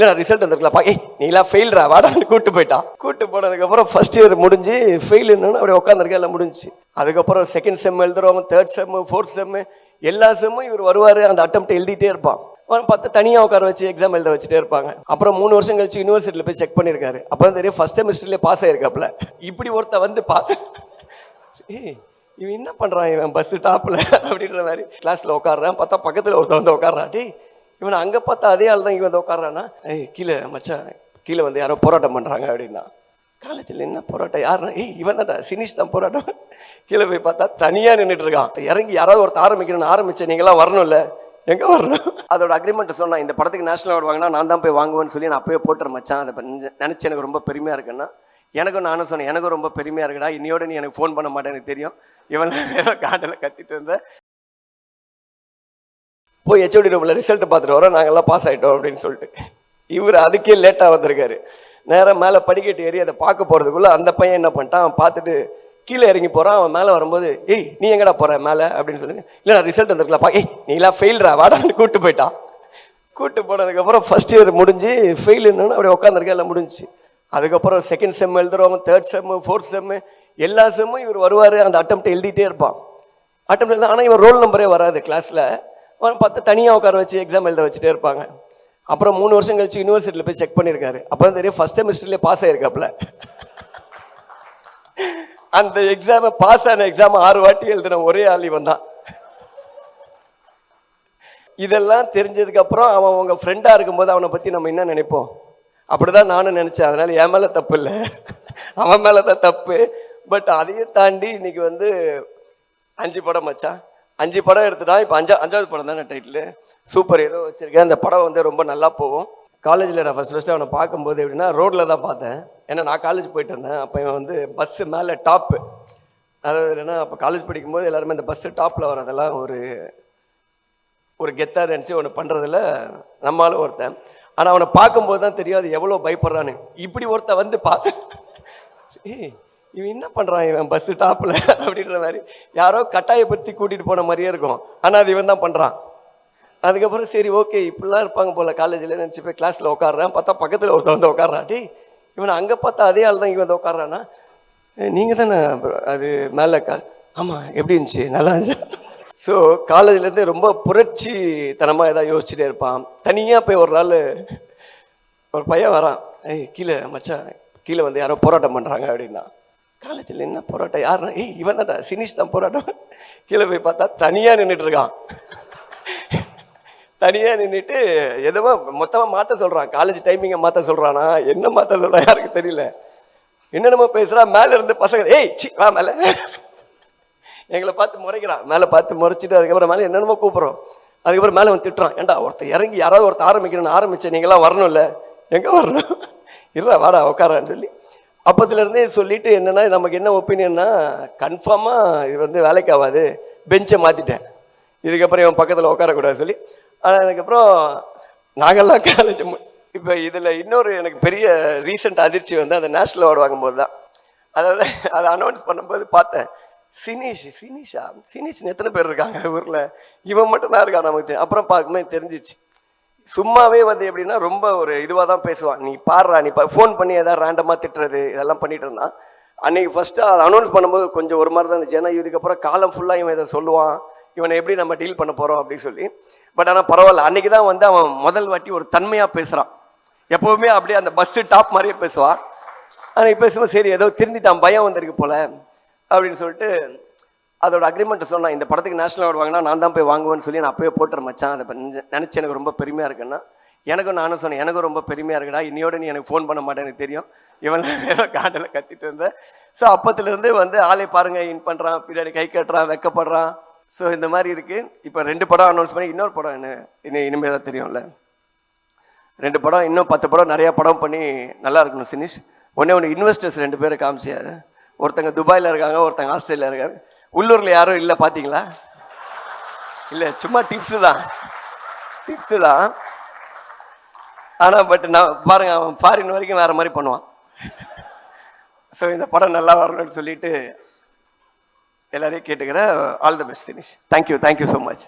இல்லை ரிசல்ட் வந்திருக்கலப்பா. ஏய் நீலாம் ஃபெயில்ரா வாடான்னு கூட்டு போயிட்டான் கூட்டு போனதுக்கப்புறம் ஃபர்ஸ்ட் இயர் முடிஞ்சு ஃபெயில் என்னன்னு அப்படியே உட்காந்துருக்கா எல்லாம் முடிஞ்சு அதுக்கப்புறம் செகண்ட் செம் எழுதுறவங்க தேர்ட் செம்மு ஃபோர்த் செம்மு எல்லா செம்மும் இவர் வருவார் அந்த அட்டம்ப்ட் எழுதிட்டே இருப்பான். அவன் பத்து தனியாக உட்கார வச்சு எக்ஸாம் எழுத வச்சுட்டே இருப்பாங்க. அப்புறம் மூணு வருஷம் கழிச்சு யூனிவர்சிட்டியில் போய் செக் பண்ணியிருக்காரு. அப்போ தான் தெரியும் ஃபஸ்ட் செமிஸ்டர்லேயே பாஸ் ஆயிருக்காப்புல. இப்படி ஒருத்த வந்து பார்த்து ஏய் இவன் என்ன பண்ணுறான் இவன் பஸ்ஸு டாப்பில் அப்படின்ற மாதிரி. கிளாஸில் உட்காடுறான் பார்த்தா பக்கத்தில் ஒருத்த வந்து உட்காடுறான் டேய் இவனை அங்கே பார்த்தா அதே ஆள் தான் இவன் வந்து உட்காடுறான்னா ஏய் கீழே மச்சான் கீழே வந்து யாரோ போராட்டம் பண்ணுறாங்க அப்படின்னா காலேஜில் என்ன போராட்டம்? யாருன்னா ஏய் இவன் தான்டா சினிஷ் தான் போராட்டம். கீழே போய் பார்த்தா தனியாக நின்றுட்டு இருக்கான். இறங்கி யாராவது ஒருத்தர் ஆரம்பிக்கணும்னு ஆரம்பிச்சேன் நீங்களாம் வரணும்ல? எங்கே வரணும்? அதோட அக்ரிமெண்ட் சொன்னான் இந்த படத்துக்கு நேஷனல் அவார்டு வாங்கினா நான் தான் போய் வாங்குவேன்னு சொல்லி நான் அப்பயே போட்டுற மச்சான். அதை நினச்சி எனக்கு ரொம்ப பெருமையாக இருக்குன்னா எனக்கும் நானும் சொன்னேன் எனக்கும் ரொம்ப பெருமையாக இருக்குடா. இன்னையோட நீ எனக்கு ஃபோன் பண்ண மாட்டேன் எனக்கு தெரியும். இவன் காட்டில் கத்திட்டு இருந்தேன் போய் ஹெச்ஓடி ரூமில் ரிசல்ட் பார்த்துட்டு வரோம். நாங்கள்லாம் பாஸ் ஆகிட்டோம் அப்படின்னு சொல்லிட்டு. இவர் அதுக்கே லேட்டாக வந்திருக்காரு. நேராக மேலே படிக்கட்டு ஏறி அதை பார்க்க போகிறதுக்குள்ளே அந்த பையன் என்ன பண்ணிட்டான்? அவன் பார்த்துட்டு கீழே இறங்கி போகிறான் அவன் மேலே வரும்போது ஏய் நீ எங்கடா போகிற மேலே? அப்படின்னு சொல்லி இல்லை நான் ரிசல்ட் வந்திருக்கலப்பா ஏய் நீலாம் ஃபெயில்ரா வாடான்னு கூட்டு போயிட்டான். கூட்டு போனதுக்கப்புறம் ஃபர்ஸ்ட் இயர் முடிஞ்சு ஃபெயில் என்னன்னு அப்படியே உட்காந்துருக்கேன் எல்லாம் முடிஞ்சு அதுக்கப்புறம் செகண்ட் செம் எழுதுறவங்க தேர்ட் செம்மு ஃபோர்த் செம்மு எல்லா செம்மும் இவர் வருவார். அந்த அட்டம் எழுதிட்டே இருப்பான். அட்டம் எழுத ஆனால் இவர் ரோல் நம்பரே வராது கிளாஸில் ஒரு பத்து தனியாக உட்கார வச்சு எக்ஸாம் எழுத வச்சுட்டே இருப்பாங்க. அப்புறம் மூணு வருஷம் கழிச்சு யூனிவர்சிட்டியில் போய் செக் பண்ணியிருக்காரு அப்போ தான் தெரியும் ஃபஸ்ட் செமிஸ்டர்லேயே பாஸ் ஆயிருக்காப்ல அந்த எக்ஸாமை பாஸ் ஆன எக்ஸாம் ஆறு வாட்டி எழுதின ஒரே ஆள் இவன் தான். இதெல்லாம் தெரிஞ்சதுக்கப்புறம் அவன் உங்கள் ஃப்ரெண்டாக இருக்கும்போது அவனை பற்றி நம்ம என்ன நினைப்போம்? அப்படி தான் நானும் நினச்சேன். அதனால் என் மேலே தப்பு இல்லை. அவன் மேலே தான் தப்பு. பட் அதையும் தாண்டி இன்னைக்கு வந்து அஞ்சு படம் வச்சான் அஞ்சு படம் எடுத்துட்டான் இப்போ அஞ்சா அஞ்சாவது படம் தானே டைட்டில் சூப்பர் ஹீரோ வச்சிருக்கேன். அந்த படம் வந்து ரொம்ப நல்லா போகும். காலேஜில் நான் ஃபஸ்ட் ஃபஸ்ட்டு அவனை பார்க்கும்போது எப்படின்னா ரோட்டில் தான் பார்த்தேன். ஏன்னா நான் காலேஜ் போயிட்டு இருந்தேன் அப்போ இவன் வந்து பஸ்ஸு மேலே டாப்பு அதாவது என்னன்னா அப்போ காலேஜ் படிக்கும்போது எல்லாருமே இந்த பஸ்ஸு டாப்பில் வரதெல்லாம் ஒரு ஒரு கெத்தாக நினச்சி ஒன்று பண்ணுறதுல நம்மளால ஒருத்தன். ஆனால் அவனை பார்க்கும்போது தான் தெரியும் அது எவ்வளோ பயப்படுறான்னு. இப்படி ஒருத்தன் வந்து பார்த்து இவன் என்ன பண்ணுறான் இவன்? பஸ்ஸு டாப்பில் அப்படின்ற மாதிரி யாரோ கட்டாயப்படுத்தி கூட்டிகிட்டு போன மாதிரியே இருக்கும். ஆனால் அது இவன் தான் பண்ணுறான் அதுக்கப்புறம் சரி ஓகே இப்படிலாம் இருப்பாங்க போல் காலேஜில் நினச்சி போய் கிளாஸில் உட்காடுறான் பார்த்தா பக்கத்தில் ஒருத்தன் வந்து உட்காடுறான் டி இவனை அங்கே பார்த்தா அதே ஆள் தான் இவன் வந்து உட்காடுறான்னா நீங்கள் தானே அது மேலே கா ஆமாம் எப்படி இருந்துச்சு? நல்லா இருந்துச்சு? ஸோ காலேஜ்லேருந்து ரொம்ப புரட்சி தனமாக ஏதாவது யோசிச்சுட்டே இருப்பான். தனியாக போய் ஒரு நாள் ஒரு பையன் வரான். ஏய் கீழே மச்சான் கீழே வந்து யாரோ போராட்டம் பண்ணுறாங்க அப்படின்னா. காலேஜில் என்ன போராட்டம்? யாருன்னா ஏய் இவன் தான் சினிஷ் தான் போராட்டம். கீழே போய் பார்த்தா தனியாக நின்றுட்டு இருக்கான். தனியாக நின்றுட்டு எதுவோ மொத்தமாக மாற்ற சொல்கிறான் காலேஜ் டைமிங்கை மாற்ற சொல்கிறானா என்ன மாற்ற சொல்கிறான் யாருக்கு தெரியல. என்னென்னமோ பேசுகிறான் மேலே இருந்து பசங்க ஏய் சி வா மேலே. எங்களை பார்த்து முறைக்கிறான். மேலே பார்த்து முறைச்சிட்டு அதுக்கப்புறம் மேலே என்னென்னமோ கூப்பிட்றோம். அதுக்கப்புறம் மேலே வந்து திட்டுறான். ஏண்டா ஒருத்தர் இறங்கி யாராவது ஒருத்தர் ஆரம்பிக்கணும்னு ஆரம்பிச்சேன் நீங்களாம் வரணும்ல? எங்கே வரணும்? இருடா வாடா உட்காரான்னு சொல்லி அப்பத்துலேருந்தே சொல்லிட்டு என்னென்னா நமக்கு என்ன ஒப்பீனியன்னா கன்ஃபார்மாக இது வந்து வேலைக்கு ஆகாது. பெஞ்சை மாற்றிட்டேன் இதுக்கப்புறம் இவன் பக்கத்தில் உட்காரக்கூடாது சொல்லி. ஆனால் அதுக்கப்புறம் நாங்கள்லாம் காலேஜ் இப்போ இதில் இன்னொரு எனக்கு பெரிய ரீசெண்ட் அதிர்ச்சி வந்து அந்த நேஷ்னல் அவார்டு வாங்கும்போது தான். அதாவது அதை அனௌன்ஸ் பண்ணும்போது பார்த்தேன். சினிஷ் சினிஷா? சினிஷ் எத்தனை பேர் இருக்காங்க ஊரில்? இவன் மட்டும் தான் இருக்கான் நமக்கு அப்புறம் பார்க்கும்போது தெரிஞ்சிச்சு. சும்மாவே வந்து எப்படின்னா ரொம்ப ஒரு இதுவாக தான் பேசுவான். நீ பாடுறா நீ ஃபோன் பண்ணி ஏதாவது ரேண்டமாக திட்டுறது இதெல்லாம் பண்ணிட்டு இருந்தான் அன்னைக்கு ஃபஸ்ட்டு அதை அனௌன்ஸ் பண்ணும்போது கொஞ்சம் ஒரு மாதிரி தான் இருந்துச்சு. ஏன்னா இதுக்கப்புறம் காலம் ஃபுல்லாக இவன் இதை சொல்லுவான். இவனை எப்படி நம்ம டீல் பண்ண போகிறோம் அப்படின்னு சொல்லி. பட் ஆனால் பரவாயில்ல. அன்னைக்கு தான் வந்து அவன் முதல் வாட்டி ஒரு தன்மையாக பேசுகிறான் எப்போவுமே அப்படியே அந்த பஸ்ஸு டாப் மாதிரியே பேசுவான். அன்னைக்கு பேசும்போது சரி ஏதோ திருந்திட்டான் பயம் வந்திருக்கு போல அப்படின்னு சொல்லிட்டு அதோட அக்ரிமெண்ட் சொன்னான் இந்த படத்துக்கு நேஷனல் அவார்டு வாங்கினா நான் தான் போய் வாங்குவேன்னு சொல்லி நான் அப்பயே போட்டுற மச்சான். அதை நினச்சி எனக்கு ரொம்ப பெருமையாக இருக்குன்னா எனக்கும் நானும் சொன்னேன் எனக்கும் ரொம்ப பெருமையாக இருக்குடா இன்னையோட நீ எனக்கு ஃபோன் பண்ண மாட்டேன் எனக்கு தெரியும். இவன் ஏதோ காட்டில் கத்திட்டு இருந்தேன் ஸோ அப்பத்துலேருந்து வந்து ஆளை பாருங்க இன் பண்ணுறான் பின்னாடி கை கட்டுறான் வெக்கப்படுறான். ஸோ இந்த மாதிரி இருக்குது இப்போ ரெண்டு படம் அனௌன்ஸ் பண்ணி இன்னொரு படம் என்ன இனி இனிமேல் தான் தெரியும்ல? ரெண்டு படம் இன்னும் பத்து படம் நிறையா படம் பண்ணி நல்லா இருக்கணும் சினிஷ். ஒன்றே ஒன்று இன்வெஸ்டர்ஸ் ரெண்டு பேரை காமிச்சியார் ஒருத்தங்க துபாயில் இருக்காங்க ஒருத்தங்க ஆஸ்திரேலியா இருக்காங்க உள்ளூரில் யாரும் இல்லை பார்த்தீங்களா இல்லை சும்மா டிப்ஸு தான். டிப்ஸு தான். ஆனால் பட் நான் பாருங்க அவன் ஃபாரின் வரைக்கும் வேறு மாதிரி பண்ணுவான். ஸோ இந்த படம் நல்லா வரணும்னு சொல்லிட்டு எல்லாரையும் கேட்டுக்கிறேன். All the best Dinesh thank you thank you so much